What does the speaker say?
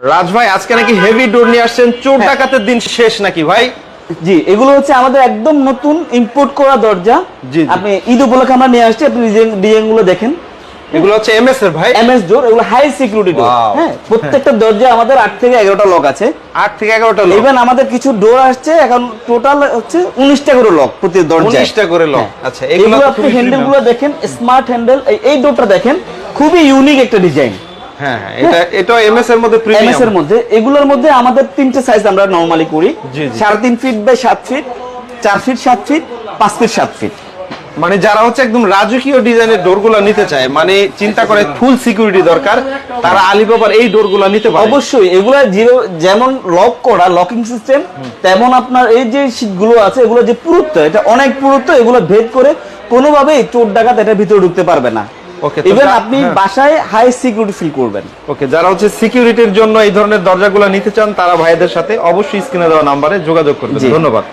রাজ ভাই আজকে নাকি হেভি ডোর নিয়ে আসছেন। চোর হ্যাঁ। ডাকাতের দিন শেষ নাকি ভাই? জি এগুলো হচ্ছে আমাদের একদম নতুন ইম্পোর্ট করা দরজা। আপনি ঈদ উপলক্ষে আমরা নিয়ে আসছি আপনি ডিজাইনগুলো দেখেন। এগুলো হচ্ছে এমএস এর ভাই? এমএস ডোর এগুলো হাই সিকিউরিটি ডোর হ্যাঁ প্রত্যেকটা দরজা আমাদের আট থেকে এগারোটা লক আছে। আট থেকে এগারোটা লোক ইভেন আমাদের কিছু ডোর আসছে এখন টোটাল হচ্ছে উনিশটা করে লক প্রতি দরজায়। উনিশটা করে লক হ্যাঁ। আচ্ছা এগুলো আপনি হ্যান্ডেলগুলো দেখেন স্মার্ট হ্যান্ডেল এই ডোরটা দেখেন খুবই ইউনিক একটা ডিজাইন হ্যাঁ এটা এটা এমএস এর মধ্যে এমএস এর মধ্যে। এগুলোর মধ্যে আমাদের তিনটে সাইজ আমরা নরমালি করি। জি, জি। সাড়ে তিন ফিট বাই সাত ফিট চার ফিট সাত ফিট পাঁচ ফিট সাত ফিট মানে যারা হচ্ছে একদম রাজকীয় ডিজাইনের ডোরগুলো নিতে চায় মানে চিন্তা করে ফুল সিকিউরিটি দরকার তারা আলিবাবার এই ডোরগুলো নিতে পারে। অবশ্যই এগুলা যেমন লক করা লকিং সিস্টেম তেমন আপনার এই যে শীটগুলো আছে এগুলো যে পুরুত্ব এটা অনেক পুরুত্ব এগুলো ভেদ করে কোনোভাবেই চোর ডাকাত এটা ভিতরে ঢুকতে পারবে না। ইভেন আপনি হ্যাঁ। বাসায় হাই সিকিউরিটি ফিল করবেন। ওকে যারা হচ্ছে সিকিউরিটির জন্য এই ধরনের দরজাগুলো নিতে চান তারা ভাইদের সাথে অবশ্যই স্ক্রিনে দেওয়া নাম্বারে যোগাযোগ করবেন। ধন্যবাদ।